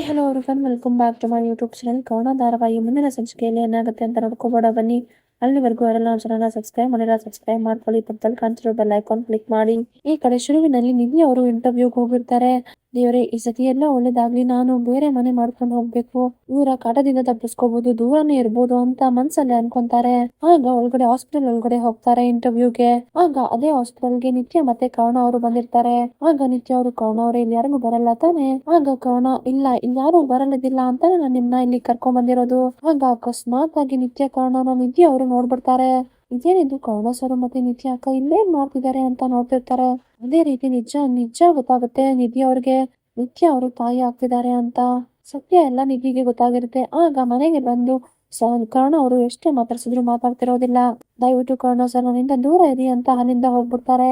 Hi hello everyone welcome back to my YouTube channel Kavana ಧಾರಾವಾಹಿ ಮುಂದಿನ ಸಂಚಿಕೆಯಲ್ಲಿ ಏನಾಗುತ್ತೆ ಅಂತ ನೋಡ್ಕೋಬೋಡ ಬನ್ನಿ. ಅಲ್ಲಿವರೆಗೂ ಯಾರೆಲ್ಲ ನಮ್ಮ ಚಾನಲ್ ಸಬ್ಸ್ಕ್ರೈಬ್ ಮಾಡಿಲ್ಲ ಸಬ್ಸ್ಕ್ರೈಬ್ ಮಾಡ್ಕೊಳ್ಳಿ. ಪಕ್ಕದಲ್ಲಿ ಕಾಣಿಸಿರೋ ಬೆಲ್ ಐಕಾನ್ ಕ್ಲಿಕ್ ಮಾಡಿ. ಈ ಕಡೆ ಶುರುವಿನಲ್ಲಿ ನಿಧಿ ಅವರು ಇಂಟರ್ವ್ಯೂಗೆ ಹೋಗಿರ್ತಾರೆ. ದೇವರೇ, ಈ ಸತಿ ಎಲ್ಲ ಒಳ್ಳೇದಾಗ್ಲಿ, ನಾನು ಬೇರೆ ಮನೆ ಮಾಡ್ಕೊಂಡು ಹೋಗ್ಬೇಕು. ಇವರ ಕಾಟದಿಂದ ತಪ್ಪಿಸ್ಕೋಬಹುದು ದೂರನೇ ಇರ್ಬೋದು ಅಂತ ಮನ್ಸಲ್ಲಿ ಅನ್ಕೊಂತಾರೆ. ಆಗ ಒಳಗಡೆ ಹಾಸ್ಪಿಟಲ್ ಒಳಗಡೆ ಹೋಗ್ತಾರೆ ಇಂಟರ್ವ್ಯೂಗೆ ಆಗ ಅದೇ ಹಾಸ್ಪಿಟಲ್ಗೆ ನಿತ್ಯ ಮತ್ತೆ ಕರುಣ ಅವರು ಬಂದಿರ್ತಾರೆ. ಆಗ ನಿತ್ಯ ಅವರು ಕರುಣ ಅವ್ರೆ ಇಲ್ಲಿ ಯಾರಿಗೂ ಬರಲ್ಲ ತಾನೆ. ಆಗ ಕರುಣ, ಇಲ್ಲ ಇನ್ಯಾರು ಯಾರು ಬರಲ್ಲದಿಲ್ಲ ಅಂತ ನಾನು ನಿಮ್ನ ಇಲ್ಲಿ ಕರ್ಕೊಂಡ್ ಬಂದಿರೋದು. ಆಗ ಅಕಸ್ಮಾತ್ ಆಗಿ ನಿತ್ಯ ಕವನನ ನಿತ್ಯ ಅವರು ನೋಡ್ಬಿಡ್ತಾರೆ. ಇದೇನಿದು ಕರ್ಣ ಸರ್ ಮತ್ತೆ ನಿಧಿ ಅಕ್ಕ ಇಲ್ಲೇನ್ ಮಾಡ್ತಿದ್ದಾರೆ ಅಂತ ನೋಡ್ತಿರ್ತಾರೆ. ಅದೇ ರೀತಿ ನಿಜ ನಿಜ ಗೊತ್ತಾಗುತ್ತೆ. ನಿಧಿ ಅವ್ರಿಗೆ ನಿತ್ಯ ಅವರು ತಾಯಿ ಆಗ್ತಿದ್ದಾರೆ ಅಂತ. ಸತ್ಯ ಎಲ್ಲ ನಿಧಿಗೆ ಗೊತ್ತಾಗಿರುತ್ತೆ. ಆಗ ಮನೆಗೆ ಬಂದು ಕರ್ಣ ಅವರು ಎಷ್ಟೇ ಮಾತಾಡ್ಸಿದ್ರು ಮಾತಾಡ್ತಿರೋದಿಲ್ಲ. ದಯವಿಟ್ಟು ಕರ್ಣ ಸರ್ ನನ್ನಿಂದ ದೂರ ಇರಿ ಅಂತ ಅಲ್ಲಿಂದ ಹೋಗ್ಬಿಡ್ತಾರೆ.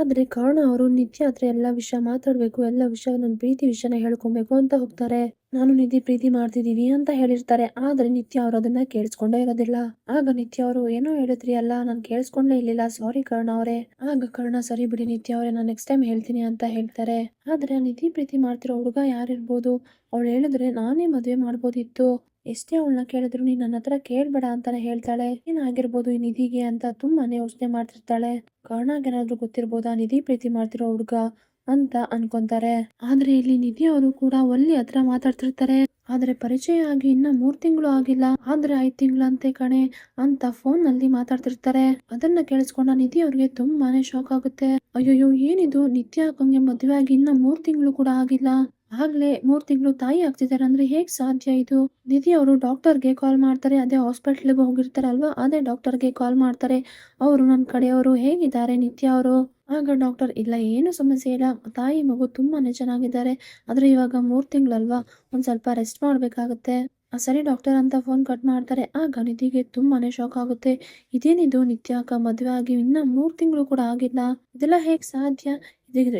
ಆದ್ರೆ ಕರ್ಣ ಅವರು ನಿತ್ಯ ಹತ್ರ ಎಲ್ಲಾ ವಿಷಯ ಮಾತಾಡ್ಬೇಕು, ಎಲ್ಲ ವಿಷಯ ನನ್ನ ಪ್ರೀತಿ ವಿಷಯನ ಹೇಳ್ಕೊಬೇಕು ಅಂತ ಹೋಗ್ತಾರೆ. ನಾನು ನಿಧಿ ಪ್ರೀತಿ ಮಾಡ್ತಿದ್ದೀವಿ ಅಂತ ಹೇಳಿರ್ತಾರೆ, ಆದ್ರೆ ನಿತ್ಯ ಅವರು ಅದನ್ನ ಕೇಳಿಸ್ಕೊಂಡೇ ಇರೋದಿಲ್ಲ. ಆಗ ನಿತ್ಯ ಅವರು, ಏನೋ ಹೇಳಿದ್ರಿ ಅಲ್ಲ, ನಾನು ಕೇಳಿಸ್ಕೊಂಡೇ ಇರಲಿಲ್ಲ ಸಾರಿ ಕರ್ಣ ಅವರೇ. ಆಗ ಕರ್ಣ, ಸರಿ ಬಿಡಿ ನಿತ್ಯ ಅವರೇ, ನಾನು ನೆಕ್ಸ್ಟ್ ಟೈಮ್ ಹೇಳ್ತೀನಿ ಅಂತ ಹೇಳ್ತಾರೆ. ಆದ್ರೆ ನಿಧಿ ಪ್ರೀತಿ ಮಾಡ್ತಿರೋ ಹುಡುಗ ಯಾರಿರ್ಬೋದು? ಅವಳು ಹೇಳಿದ್ರೆ ನಾನೇ ಮದುವೆ ಮಾಡ್ಬೋದಿತ್ತು. ಎಷ್ಟೇ ಅವಳನ್ನ ಕೇಳಿದ್ರು ನೀನ್ ನನ್ನ ಹತ್ರ ಕೇಳ್ಬೇಡ ಅಂತಾನೆ ಹೇಳ್ತಾಳೆ. ಏನಾಗಿರ್ಬೋದು ಈ ನಿಧಿಗೆ ಅಂತ ತುಂಬಾನೇ ಯೋಚನೆ ಮಾಡ್ತಿರ್ತಾಳೆ. ಕರ್ಣಾಗೇನಾದ್ರೂ ಗೊತ್ತಿರ್ಬೋದಾ ನಿಧಿ ಪ್ರೀತಿ ಮಾಡ್ತಿರೋ ಹುಡುಗ? ಅಂತ ಅನ್ಕೊಂತಾರೆ. ಆದ್ರೆ ಇಲ್ಲಿ ನಿಧಿ ಅವರು ಕೂಡ ಒಲ್ಲಿ ಹತ್ರ ಮಾತಾಡ್ತಿರ್ತಾರೆ. ಆದ್ರೆ ಪರಿಚಯ ಆಗಿ ಇನ್ನ ಮೂರ್ ತಿಂಗಳು ಆಗಿಲ್ಲ. ಆದ್ರೆ ಐದ್ ತಿಂಗಳಂತೆ ಕಣೆ ಅಂತ ಫೋನ್ನಲ್ಲಿ ಮಾತಾಡ್ತಿರ್ತಾರೆ. ಅದನ್ನ ಕೇಳಿಸ್ಕೊಂಡ ನಿಧಿ ಅವ್ರಿಗೆ ತುಂಬಾನೇ ಶಾಕ್ ಆಗುತ್ತೆ. ಅಯ್ಯೋಯ್ಯೋ, ಏನಿದು? ನಿತ್ಯ ಅಕ್ಕಂಗೆ ಮದುವೆ ಆಗಿ ಇನ್ನ ಮೂರ್ ತಿಂಗಳು ಕೂಡ ಆಗಿಲ್ಲ. ಆಗ್ಲೇ ಮೂರ್ ತಿಂಗಳು ತಾಯಿ ಆಗ್ತಿದ್ದಾರೆ ಅಂದ್ರೆ ಹೇಗ್ ಸಾಧ್ಯ ಇದು? ನಿಧಿ ಅವರು ಡಾಕ್ಟರ್ಗೆ ಕಾಲ್ ಮಾಡ್ತಾರೆ, ಅದೇ ಹಾಸ್ಪಿಟ್ಲಿಗೆ ಹೋಗಿರ್ತಾರಲ್ವಾ? ಅದೇ ಡಾಕ್ಟರ್ಗೆ ಕಾಲ್ ಮಾಡ್ತಾರೆ. ಅವರು ನನ್ನ ಕಡೆಯವರು ಹೇಗಿದ್ದಾರೆ ನಿತ್ಯ ಅವರು? ಆಗ ಡಾಕ್ಟರ್ ಇಲ್ಲ, ಏನು ಸಮಸ್ಯೆ ಇಲ್ಲ. ತಾಯಿ ಮಗು ತುಂಬಾನೇ ಚೆನ್ನಾಗಿದ್ದಾರೆ. ಆದ್ರೆ ಇವಾಗ ಮೂರ್ ತಿಂಗಳಲ್ವಾ? ಒಂದ್ ಸ್ವಲ್ಪ ರೆಸ್ಟ್ ಮಾಡ್ಬೇಕಾಗತ್ತೆ. ಆ, ಸರಿ ಡಾಕ್ಟರ್ ಅಂತ ಫೋನ್ ಕಟ್ ಮಾಡ್ತಾರೆ. ಆ ಗಣಿತಿಗೆ ತುಂಬಾನೇ ಶಾಕ್ ಆಗುತ್ತೆ. ಇದೇನಿದು ನಿತ್ಯಾಕ ಮದುವೆ ಆಗಿ ಇನ್ನ ಮೂರ್ ತಿಂಗಳು ಕೂಡ ಆಗಿಲ್ಲ. ಇದೆಲ್ಲ ಹೇಗೆ ಸಾಧ್ಯ?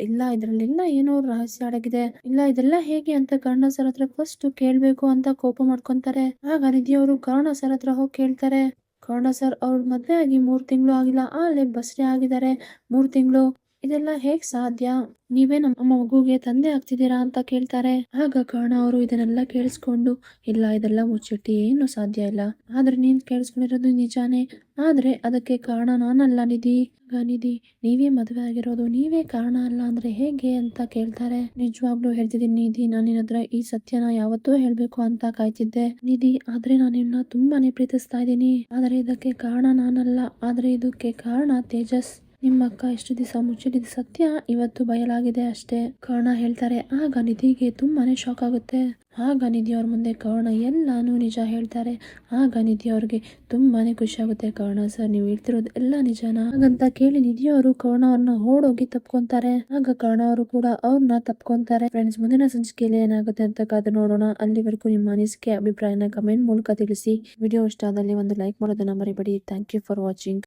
ಇಲ್ಲ ಇದ್ರಲ್ಲೆಲ್ಲ ಏನೋ ರಹಸ್ಯ ಅಡಗಿದೆ. ಇಲ್ಲ ಇದೆಲ್ಲ ಹೇಗೆ ಅಂತ ಕರ್ಣ ಸರ್ ಹತ್ರ ಫಸ್ಟ್ ಕೇಳ್ಬೇಕು ಅಂತ ಕೋಪ ಮಾಡ್ಕೊಂತಾರೆ. ಆಗ ನಿಧಿ ಅವರು ಕರ್ಣ ಸರ್ ಹತ್ರ ಹೋಗಿ ಕೇಳ್ತಾರೆ. ಕರ್ಣ ಸರ್ ಅವ್ರ ಮದ್ವೆ ಆಗಿ ಮೂರ್ ತಿಂಗಳು ಆಗಿಲ್ಲ. ಆಲೆ ಬಸ್ರೆ ಆಗಿದ್ದಾರೆ. ಮೂರ್ ತಿಂಗಳು ಇದೆಲ್ಲ ಹೇಗ್ ಸಾಧ್ಯ? ನೀವೇ ನಮ್ಮ ಮಗುಗೆ ತಂದೆ ಆಗ್ತಿದ್ದೀರಾ ಅಂತ ಕೇಳ್ತಾರೆ. ಆಗ ಕರ್ಣ ಅವರು ಇದನ್ನೆಲ್ಲ ಕೇಳಿಸ್ಕೊಂಡು, ಇಲ್ಲ, ಇದೆಲ್ಲ ಮುಚ್ಚಿಟ್ಟು, ಏನು ಸಾಧ್ಯ ಇಲ್ಲ. ಆದ್ರೆ ನೀನ್ ಕೇಳಿಸ್ಕೊಂಡಿರೋದು ನಿಜಾನೇ? ಆದ್ರೆ ಅದಕ್ಕೆ ಕಾರಣ ನಾನಲ್ಲ ನಿಧಿ. ನಿಧಿ, ನೀವೇ ಮದುವೆ ಆಗಿರೋದು, ನೀವೇ ಕಾರಣ ಅಲ್ಲ ಅಂದ್ರೆ ಹೇಗೆ ಅಂತ ಕೇಳ್ತಾರೆ. ನಿಜವಾಗ್ಲೂ ಹೇಳ್ತಿದ್ದೀನಿ ನಿಧಿ, ನಾನು ನಿನ್ನ ಹತ್ರ ಈ ಸತ್ಯನ ಯಾವತ್ತೂ ಹೇಳ್ಬೇಕು ಅಂತ ಕಾಯ್ತಿದ್ದೆ. ನಿಧಿ, ಆದ್ರೆ ನಾನು ನಿನ್ನ ತುಂಬಾನೇ ಪ್ರೀತಿಸ್ತಾ ಇದ್ದೀನಿ. ಆದ್ರೆ ಇದಕ್ಕೆ ಕಾರಣ ನಾನಲ್ಲ. ಆದ್ರೆ ಇದಕ್ಕೆ ಕಾರಣ ತೇಜಸ್. ನಿಮ್ಮ ಅಕ್ಕ ಎಷ್ಟು ದಿವಸ ಮುಚ್ಚಿಡಿದ ಸತ್ಯ ಇವತ್ತು ಬಯಲಾಗಿದೆ ಅಷ್ಟೇ. ಕರ್ಣ ಹೇಳ್ತಾರೆ, ಆಗ ನಿಧಿಗೆ ತುಂಬಾನೇ ಶಾಕ್ ಆಗುತ್ತೆ. ಆಗ ನಿಧಿ ಅವ್ರ ಮುಂದೆ ಕರ್ಣ ಎಲ್ಲಾನು ನಿಜ ಹೇಳ್ತಾರೆ. ಆಗ ನಿಧಿ ಅವ್ರಿಗೆ ತುಂಬಾನೇ ಖುಷಿ ಆಗುತ್ತೆ. ಕರ್ಣ, ಸರ್, ನೀವು ಹೇಳ್ತಿರೋದು ಎಲ್ಲ ನಿಜನಾ? ಹಾಗಂತ ಕೇಳಿ ನಿಧಿ ಅವರು ಕರ್ಣ ಅವ್ರನ್ನ ಓಡೋಗಿ ತಪ್ಕೊಂತಾರೆ. ಆಗ ಕರ್ಣ ಅವರು ಕೂಡ ಅವ್ರನ್ನ ತಪ್ಕೊಂತಾರೆ. ಫ್ರೆಂಡ್ಸ್ ಮುಂದಿನ ಸಂಚಿಕೆಯಲ್ಲಿ ಏನಾಗುತ್ತೆ ಅಂತ ಕಾದು ನೋಡೋಣ. ಅಲ್ಲಿವರೆಗೂ ನಿಮ್ಮ ಅನಿಸಿಕೆ, ಅಭಿಪ್ರಾಯನ ಕಮೆಂಟ್ ಮೂಲಕ ತಿಳಿಸಿ. ವಿಡಿಯೋ ಇಷ್ಟ ಆದಲ್ಲಿ ಒಂದು ಲೈಕ್ ಮಾಡೋದನ್ನ ಮರಿಬೇಡಿ. Thank you for watching